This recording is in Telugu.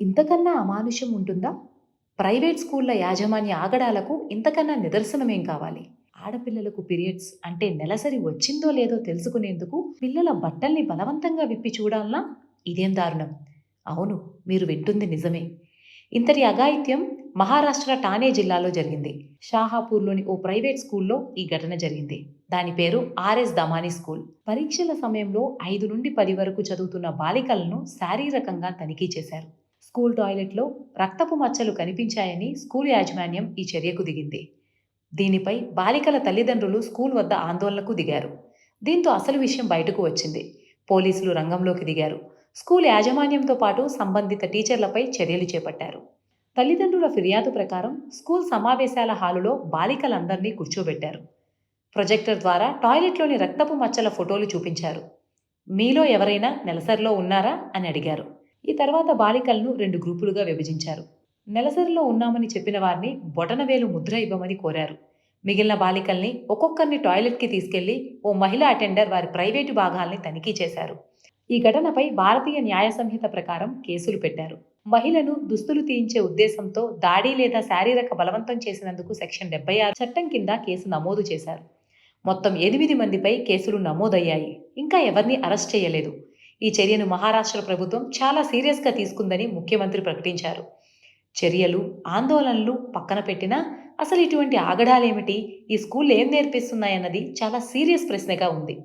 ఇంతకన్నా అమానుషం ఉంటుందా? ప్రైవేట్ స్కూళ్ళ యాజమాన్య ఆగడాలకు ఇంతకన్నా నిదర్శనమేం కావాలి? ఆడపిల్లలకు పీరియడ్స్ అంటే నెలసరి వచ్చిందో లేదో తెలుసుకునేందుకు పిల్లల బట్టల్ని బలవంతంగా విప్పి చూడాలనా? ఇదేం దారుణం? అవును మీరు వింటుంది నిజమే. ఇంతటి అఘాయిత్యం మహారాష్ట్ర ఠానే జిల్లాలో జరిగింది. షాహాపూర్లోని ఓ ప్రైవేట్ స్కూల్లో ఈ ఘటన జరిగింది. దాని పేరు ఆర్ఎస్ దమానీ స్కూల్. పరీక్షల సమయంలో ఐదు నుండి పది వరకు చదువుతున్న బాలికలను శారీరకంగా తనిఖీ చేశారు. స్కూల్ టాయిలెట్లో రక్తపు మచ్చలు కనిపించాయని స్కూల్ యాజమాన్యం ఈ చర్యకు దిగింది. దీనిపై బాలికల తల్లిదండ్రులు స్కూల్ వద్ద ఆందోళనకు దిగారు. దీంతో అసలు విషయం బయటకు వచ్చింది. పోలీసులు రంగంలోకి దిగారు. స్కూల్ యాజమాన్యంతో పాటు సంబంధిత టీచర్లపై చర్యలు చేపట్టారు. తల్లిదండ్రుల ఫిర్యాదు ప్రకారం స్కూల్ సమావేశాల హాలులో బాలికలందరినీ కూర్చోబెట్టారు. ప్రొజెక్టర్ ద్వారా టాయిలెట్లోని రక్తపు మచ్చల ఫోటోలు చూపించారు. మీలో ఎవరైనా నెలసరిలో ఉన్నారా? అని అడిగారు. ఈ తర్వాత బాలికలను రెండు గ్రూపులుగా విభజించారు. నెలసరిలో ఉన్నామని చెప్పిన వారిని బొటనవేలు ముద్ర ఇవ్వమని కోరారు. మిగిలిన బాలికల్ని ఒక్కొక్కరిని టాయిలెట్కి తీసుకెళ్ళి ఓ మహిళా అటెండర్ వారి ప్రైవేటు భాగాల్ని తనిఖీ చేశారు. ఈ ఘటనపై భారతీయ న్యాయ సంహిత ప్రకారం కేసులు పెట్టారు. మహిళను దుస్తులు తీయించే ఉద్దేశంతో దాడి లేదా శారీరక బలవంతం చేసినందుకు సెక్షన్ డెబ్బై ఆరు చట్టం కింద కేసు నమోదు చేశారు. మొత్తం ఎనిమిది మందిపై కేసులు నమోదయ్యాయి. ఇంకా ఎవరిని అరెస్ట్ చేయలేదు. ఈ చర్యను మహారాష్ట్ర ప్రభుత్వం చాలా సీరియస్గా తీసుకుందని ముఖ్యమంత్రి ప్రకటించారు. చర్యలు ఆందోళనలు పక్కన పెట్టినా అసలు ఇటువంటి ఆగడాలేమిటి? ఈ స్కూల్ ఏం నేర్పిస్తున్నాయన్నది చాలా సీరియస్ ప్రశ్నగా ఉంది.